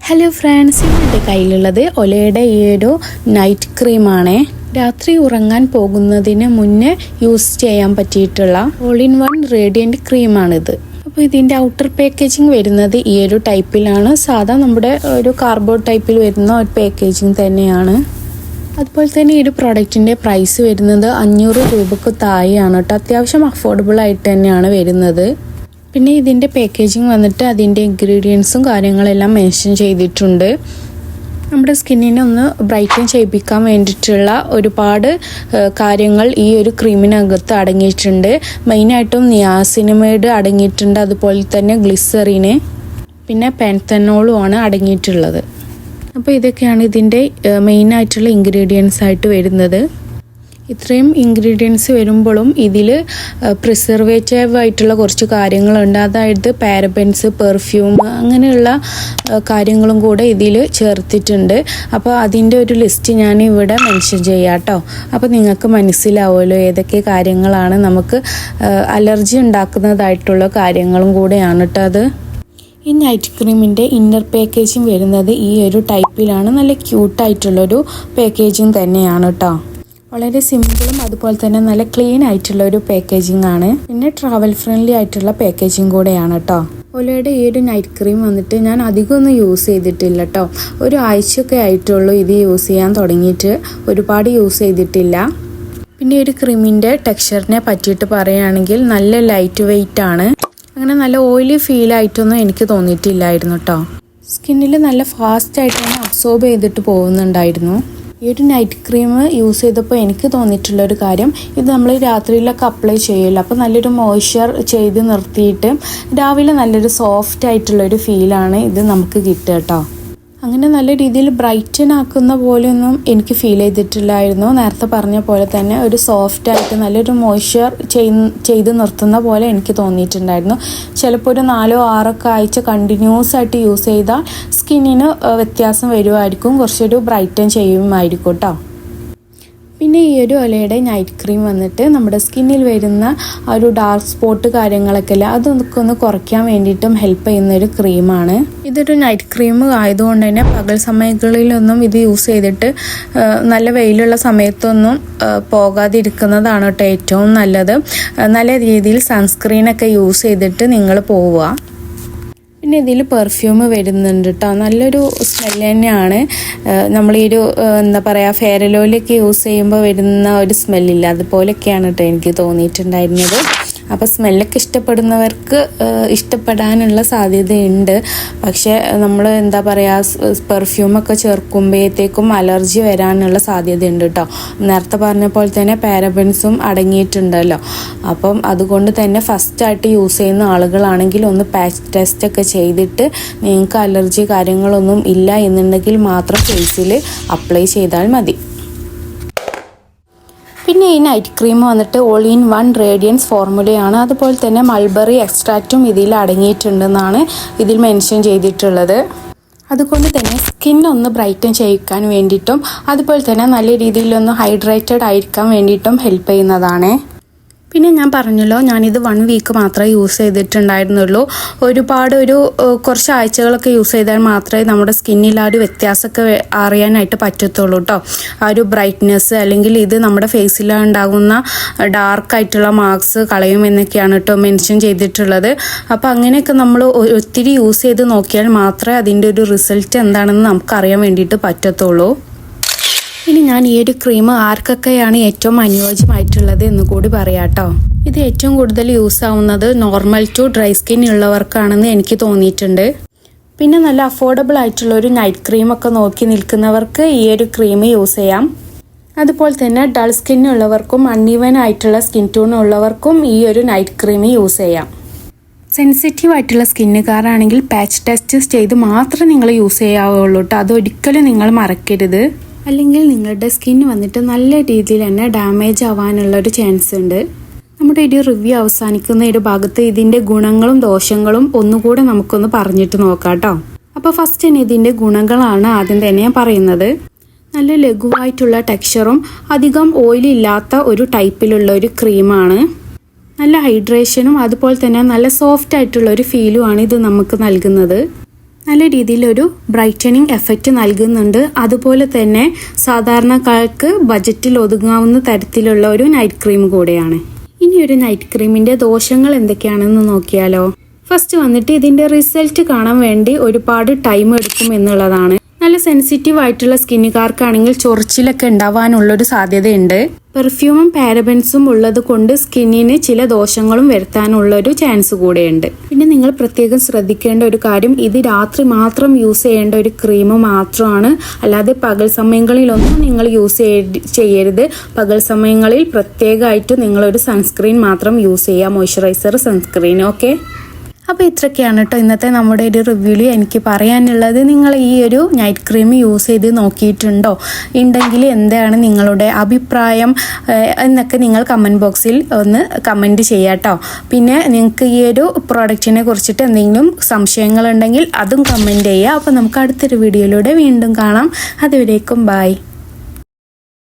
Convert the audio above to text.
Hello friends എന്റെ കയ്യിലുള്ളത് ഒലയുടെ ഒരു നൈറ്റ് ക്രീമാണ് രാത്രി ഉറങ്ങാൻ പോകുന്നതിന് മുന്നേ യൂസ് ചെയ്യാൻ പറ്റിയിട്ടുള്ള ഓൾ ഇൻ വൺ റേഡിയന്റ് ക്രീമാണിത് അപ്പോൾ ഇതിന്റെ ഔട്ടർ പാക്കേജിങ് വരുന്നത് ഈ ഒരു ടൈപ്പിലാണ് സാധാ നമ്മുടെ ഒരു കാർബോർഡ് ടൈപ്പിൽ വരുന്ന ഒരു പാക്കേജിങ് തന്നെയാണ്. അതുപോലെ തന്നെ ഈ ഒരു പ്രോഡക്റ്റിന്റെ പ്രൈസ് വരുന്നത് അഞ്ഞൂറ് രൂപക്ക് താഴെയാണ് കേട്ടോ. അത്യാവശ്യം അഫോർഡബിൾ ആയിട്ട് തന്നെയാണ് വരുന്നത്. പിന്നെ ഇതിന്റെ പാക്കേജിങ് വന്നിട്ട് അതിന്റെ ഇൻഗ്രീഡിയൻസും കാര്യങ്ങളെല്ലാം മെൻഷൻ ചെയ്തിട്ടുണ്ട്. നമ്മുടെ സ്കിന്നിനെ ഒന്ന് ബ്രൈറ്റൻ ചെയ്യിപ്പിക്കാൻ വേണ്ടിയിട്ടുള്ള ഒരുപാട് കാര്യങ്ങൾ ഈ ഒരു ക്രീമിനകത്ത് അടങ്ങിയിട്ടുണ്ട്. മെയിനായിട്ടും നിയാസിനമൈഡ് അടങ്ങിയിട്ടുണ്ട് അതുപോലെ തന്നെ ഗ്ലിസറിന് പിന്നെ പെൻത്തനോളുമാണ് അടങ്ങിയിട്ടുള്ളത്. അപ്പോൾ ഇതൊക്കെയാണ് ഇതിന്റെ മെയിനായിട്ടുള്ള ഇൻഗ്രീഡിയൻസ് ആയിട്ട് വരുന്നത്. ഇത്രയും ഇൻഗ്രീഡിയൻസ് വരുമ്പോഴും ഇതിൽ പ്രിസർവേറ്റീവ് ആയിട്ടുള്ള കുറച്ച് കാര്യങ്ങളുണ്ട്. അതായത് പാരബൻസ് പെർഫ്യൂം അങ്ങനെയുള്ള കാര്യങ്ങളും കൂടെ ഇതിൽ ചേർത്തിട്ടുണ്ട്. അപ്പോൾ അതിന്റെ ഒരു ലിസ്റ്റ് ഞാൻ ഇവിടെ മെൻഷൻ ചെയ്യാം കേട്ടോ അപ്പോൾ നിങ്ങൾക്ക് മനസ്സിലാവുമല്ലോ ഏതൊക്കെ കാര്യങ്ങളാണ് നമുക്ക് അലർജി ഉണ്ടാക്കുന്നതായിട്ടുള്ള കാര്യങ്ങളും കൂടെയാണ് കേട്ടോ അത്. ഈ നൈറ്റ് ക്രീമിന്റെ ഇന്നർ പാക്കേജിങ് വരുന്നത് ഈ ഒരു ടൈപ്പിലാണ് നല്ല ക്യൂട്ടായിട്ടുള്ളൊരു പാക്കേജിങ് തന്നെയാണ് കേട്ടോ വളരെ സിമ്പിളും അതുപോലെ തന്നെ നല്ല ക്ലീൻ ആയിട്ടുള്ള ഒരു പാക്കേജിംഗ് ആണ്. പിന്നെ ട്രാവൽ ഫ്രണ്ട്ലി ആയിട്ടുള്ള പാക്കേജിംഗ് കൂടെയാണ് കേട്ടോ ഒലയുടെ ഈ ഒരു നൈറ്റ് ക്രീം വന്നിട്ട് ഞാൻ അധികം ഒന്നും യൂസ് ചെയ്തിട്ടില്ല കേട്ടോ ഒരു ആഴ്ചയൊക്കെ ആയിട്ടുള്ളൂ ഇത് യൂസ് ചെയ്യാൻ തുടങ്ങിയിട്ട്. ഒരുപാട് യൂസ് ചെയ്തിട്ടില്ല. പിന്നെ ഈ ഒരു ക്രീമിന്റെ ടെക്സ്ചറിനെ പറ്റിയിട്ട് പറയുകയാണെങ്കിൽ നല്ല ലൈറ്റ് വെയിറ്റ് ആണ്. അങ്ങനെ നല്ല ഓയിലി ഫീൽ ആയിട്ടൊന്നും എനിക്ക് തോന്നിയിട്ടില്ലായിരുന്നു കേട്ടോ സ്കിന്നിൽ നല്ല ഫാസ്റ്റായിട്ട് തന്നെ അബ്സോർബ് ചെയ്തിട്ട് പോകുന്നുണ്ടായിരുന്നു. ഈ ഒരു നൈറ്റ് ക്രീം യൂസ് ചെയ്തപ്പോൾ എനിക്ക് തോന്നിയിട്ടുള്ള ഒരു കാര്യം ഇത് നമ്മൾ രാത്രിയിലൊക്കെ അപ്ലൈ ചെയ്യുമല്ലോ അപ്പോൾ നല്ലൊരു മോയ്സ്ചർ ചെയ്ത് നിർത്തിയിട്ട് രാവിലെ നല്ലൊരു സോഫ്റ്റ് ആയിട്ടുള്ളൊരു ഫീലാണ് ഇത് നമുക്ക് കിട്ടുക കേട്ടോ അങ്ങനെ നല്ല രീതിയിൽ ബ്രൈറ്റൻ ആക്കുന്ന പോലെയൊന്നും എനിക്ക് ഫീൽ ചെയ്തിട്ടില്ലായിരുന്നു. നേരത്തെ പറഞ്ഞ പോലെ തന്നെ ഒരു സോഫ്റ്റ് ആയിട്ട് നല്ലൊരു മോയ്സ്ചർ ചെയ്ത് നിർത്തുന്ന പോലെ എനിക്ക് തോന്നിയിട്ടുണ്ടായിരുന്നു. ചിലപ്പോൾ ഒരു നാലോ ആറൊക്കെ ആഴ്ച കണ്ടിന്യൂസ് ആയിട്ട് യൂസ് ചെയ്താൽ സ്കിന്നിന് വ്യത്യാസം വരുമായിരിക്കും കുറച്ചൊരു ബ്രൈറ്റൻ ചെയ്യുമായിരിക്കും കേട്ടോ പിന്നെ ഈ ഒരു ഒലയുടെ നൈറ്റ് ക്രീം വന്നിട്ട് നമ്മുടെ സ്കിന്നിൽ വരുന്ന ആ ഒരു ഡാർക്ക് സ്പോട്ട് കാര്യങ്ങളൊക്കെ ഇല്ല അതൊക്കെ ഒന്ന് കുറയ്ക്കാൻ വേണ്ടിയിട്ടും ഹെൽപ്പ് ചെയ്യുന്ന ഒരു ക്രീമാണ് ഇതൊരു നൈറ്റ് ക്രീം ആയതുകൊണ്ട് തന്നെ പകൽ സമയങ്ങളിലൊന്നും ഇത് യൂസ് ചെയ്തിട്ട് നല്ല വെയിലുള്ള സമയത്തൊന്നും പോകാതിരിക്കുന്നതാണ് കേട്ടോ ഏറ്റവും നല്ലത്. നല്ല രീതിയിൽ സൺസ്ക്രീനൊക്കെ യൂസ് ചെയ്തിട്ട് നിങ്ങൾ പോവുക. പിന്നെ ഇതിൽ പെർഫ്യൂം വരുന്നുണ്ട് കേട്ടോ നല്ലൊരു സ്മെല്ല് തന്നെയാണ്. നമ്മൾ ഈ ഒരു എന്താ പറയുക ഫെയർലോയിലൊക്കെ യൂസ് ചെയ്യുമ്പോൾ വരുന്ന ഒരു സ്മെല്ലില്ല അതുപോലെയൊക്കെയാണ് കേട്ടോ എനിക്ക് തോന്നിയിട്ടുണ്ടായിരുന്നത്. അപ്പോൾ സ്മെല്ലൊക്കെ ഇഷ്ടപ്പെടുന്നവർക്ക് ഇഷ്ടപ്പെടാനുള്ള സാധ്യതയുണ്ട്. പക്ഷേ നമ്മൾ എന്താ പറയുക പെർഫ്യൂമൊക്കെ ചേർക്കുമ്പോഴത്തേക്കും അലർജി വരാനുള്ള സാധ്യതയുണ്ട് കേട്ടോ നേരത്തെ പറഞ്ഞ പോലെ തന്നെ പാരബൻസും അടങ്ങിയിട്ടുണ്ടല്ലോ. അപ്പം അതുകൊണ്ട് തന്നെ ഫസ്റ്റായിട്ട് യൂസ് ചെയ്യുന്ന ആളുകളാണെങ്കിൽ ഒന്ന് പാച്ച് ടെസ്റ്റ് ഒക്കെ ചെയ്തിട്ട് നിങ്ങൾക്ക് അലർജി കാര്യങ്ങളൊന്നും ഇല്ല എന്നുണ്ടെങ്കിൽ മാത്രം ഫേസിൽ അപ്ലൈ ചെയ്താൽ മതി. പിന്നെ ഈ നൈറ്റ് ക്രീം വന്നിട്ട് ഓൾ ഇൻ വൺ റേഡിയൻസ് ഫോർമുലയാണ് അതുപോലെ തന്നെ മൾബറി എക്സ്ട്രാക്റ്റും ഇതിൽ അടങ്ങിയിട്ടുണ്ടെന്നാണ് ഇതിൽ മെൻഷൻ ചെയ്തിട്ടുള്ളത്. അതുകൊണ്ട് തന്നെ സ്കിൻ ഒന്ന് ബ്രൈറ്റൻ ചെയ്യിക്കാൻ വേണ്ടിയിട്ടും അതുപോലെ തന്നെ നല്ല രീതിയിലൊന്ന് ഹൈഡ്രേറ്റഡ് ആയിരിക്കാൻ വേണ്ടിയിട്ടും ഹെൽപ്പ് ചെയ്യുന്നതാണ്. പിന്നെ ഞാൻ പറഞ്ഞല്ലോ ഞാനിത് വൺ വീക്ക് മാത്രമേ യൂസ് ചെയ്തിട്ടുണ്ടായിരുന്നുള്ളൂ. ഒരുപാട് ഒരു കുറച്ച് ആഴ്ചകളൊക്കെ യൂസ് ചെയ്താൽ മാത്രമേ നമ്മുടെ സ്കിന്നിൽ ആ ഒരു വ്യത്യാസമൊക്കെ അറിയാനായിട്ട് പറ്റത്തുള്ളൂ കേട്ടോ ആ ഒരു ബ്രൈറ്റ്നെസ് അല്ലെങ്കിൽ ഇത് നമ്മുടെ ഫേസിൽ ഉണ്ടാകുന്ന ഡാർക്കായിട്ടുള്ള മാർക്സ് കളയും എന്നൊക്കെയാണ് കേട്ടോ മെൻഷൻ ചെയ്തിട്ടുള്ളത്. അപ്പോൾ അങ്ങനെയൊക്കെ നമ്മൾ ഒത്തിരി യൂസ് ചെയ്ത് നോക്കിയാൽ മാത്രമേ അതിന്റെ ഒരു റിസൾട്ട് എന്താണെന്ന് നമുക്ക് അറിയാൻ വേണ്ടിയിട്ട് പറ്റത്തുള്ളൂ. ഇനി ഞാൻ ഈ ഒരു ക്രീം ആർക്കൊക്കെയാണ് ഏറ്റവും അനുയോജ്യമായിട്ടുള്ളത് എന്ന് കൂടി പറയാട്ടോ. ഇത് ഏറ്റവും കൂടുതൽ യൂസ് ആവുന്നത് നോർമൽ ടു ഡ്രൈ സ്കിൻ ഉള്ളവർക്കാണെന്ന് എനിക്ക് തോന്നിയിട്ടുണ്ട്. പിന്നെ നല്ല അഫോർഡബിൾ ആയിട്ടുള്ള ഒരു നൈറ്റ് ക്രീം ഒക്കെ നോക്കി നിൽക്കുന്നവർക്ക് ഈ ഒരു ക്രീം യൂസ് ചെയ്യാം. അതുപോലെ തന്നെ ഡൾ സ്കിൻ ഉള്ളവർക്കും അൺഈവൻ ആയിട്ടുള്ള സ്കിൻ ടൂൺ ഉള്ളവർക്കും ഈ ഒരു നൈറ്റ് ക്രീം യൂസ് ചെയ്യാം. സെൻസിറ്റീവ് ആയിട്ടുള്ള സ്കിന്നുകാരാണെങ്കിൽ പാച്ച് ടെസ്റ്റ് ചെയ്ത് മാത്രം നിങ്ങൾ യൂസ് ചെയ്യാവുള്ളൂ കേട്ടോ അതൊരിക്കലും നിങ്ങൾ മറക്കരുത്. അല്ലെങ്കിൽ നിങ്ങളുടെ സ്കിൻ വന്നിട്ട് നല്ല രീതിയിൽ തന്നെ ഡാമേജ് ആവാനുള്ള ഒരു ചാൻസ് ഉണ്ട്. നമ്മുടെ ഒരു റിവ്യൂ അവസാനിക്കുന്ന ഒരു ഭാഗത്ത് ഇതിന്റെ ഗുണങ്ങളും ദോഷങ്ങളും ഒന്നുകൂടെ നമുക്കൊന്ന് പറഞ്ഞിട്ട് നോക്കാം കേട്ടോ അപ്പോൾ ഫസ്റ്റ് തന്നെ ഇതിന്റെ ഗുണങ്ങളാണ് ആദ്യം തന്നെ ഞാൻ പറയുന്നത്. നല്ല ലഘുവായിട്ടുള്ള ടെക്സ്ചറും അധികം ഓയിൽ ഇല്ലാത്ത ഒരു ടൈപ്പിലുള്ള ഒരു ക്രീമാണ് നല്ല ഹൈഡ്രേഷനും അതുപോലെ തന്നെ നല്ല സോഫ്റ്റ് ആയിട്ടുള്ള ഒരു ഫീലുമാണ് ഇത് നമുക്ക് നൽകുന്നത്. നല്ല രീതിയിലൊരു ബ്രൈറ്റനിങ് എഫക്റ്റ് നൽകുന്നുണ്ട്. അതുപോലെ തന്നെ സാധാരണക്കാർക്ക് ബജറ്റിൽ ഒതുങ്ങാവുന്ന തരത്തിലുള്ള ഒരു നൈറ്റ് ക്രീം കൂടെയാണ്. ഇനി ഒരു നൈറ്റ് ക്രീമിന്റെ ദോഷങ്ങൾ എന്തൊക്കെയാണെന്ന് നോക്കിയാലോ? ഫസ്റ്റ് വന്നിട്ട് ഇതിന്റെ റിസൾട്ട് കാണാൻ വേണ്ടി ഒരുപാട് ടൈം എടുക്കും എന്നുള്ളതാണ്. നല്ല സെൻസിറ്റീവ് ആയിട്ടുള്ള സ്കിന്നുകാർക്കാണെങ്കിൽ ചൊറിച്ചിലൊക്കെ ഉണ്ടാവാനുള്ളൊരു സാധ്യതയുണ്ട്. പെർഫ്യൂമും പാരബൻസും ഉള്ളത് കൊണ്ട് സ്കിന്നിന് ചില ദോഷങ്ങളും വരുത്താനുള്ളൊരു ചാൻസ് കൂടെയുണ്ട്. പിന്നെ നിങ്ങൾ പ്രത്യേകം ശ്രദ്ധിക്കേണ്ട ഒരു കാര്യം ഇത് രാത്രി മാത്രം യൂസ് ചെയ്യേണ്ട ഒരു ക്രീം മാത്രമാണ്. അല്ലാതെ പകൽ സമയങ്ങളിലൊന്നും നിങ്ങൾ യൂസ് ചെയ്യരുത് പകൽ സമയങ്ങളിൽ പ്രത്യേകമായിട്ട് നിങ്ങളൊരു സൺസ്ക്രീൻ മാത്രം യൂസ് ചെയ്യുക മോയ്സ്ചറൈസർ സൺസ്ക്രീൻ ഓക്കെ അപ്പോൾ ഇത്രയൊക്കെയാണ് കേട്ടോ ഇന്നത്തെ നമ്മുടെ ഒരു റിവ്യൂവിൽ എനിക്ക് പറയാനുള്ളത്. നിങ്ങൾ ഈ ഒരു നൈറ്റ് ക്രീം യൂസ് ചെയ്ത് നോക്കിയിട്ടുണ്ടോ? ഉണ്ടെങ്കിൽ എന്താണ് നിങ്ങളുടെ അഭിപ്രായം? എന്നൊക്കെ നിങ്ങൾ കമന്റ് ബോക്സിൽ ഒന്ന് കമന്റ് ചെയ്യാം കേട്ടോ പിന്നെ നിങ്ങൾക്ക് ഈ ഒരു പ്രോഡക്റ്റിനെ കുറിച്ചിട്ട് എന്തെങ്കിലും സംശയങ്ങളുണ്ടെങ്കിൽ അതും കമന്റ് ചെയ്യുക അപ്പോൾ നമുക്ക് അടുത്തൊരു വീഡിയോയിലൂടെ വീണ്ടും കാണാം. അതുവരേക്കും ബൈ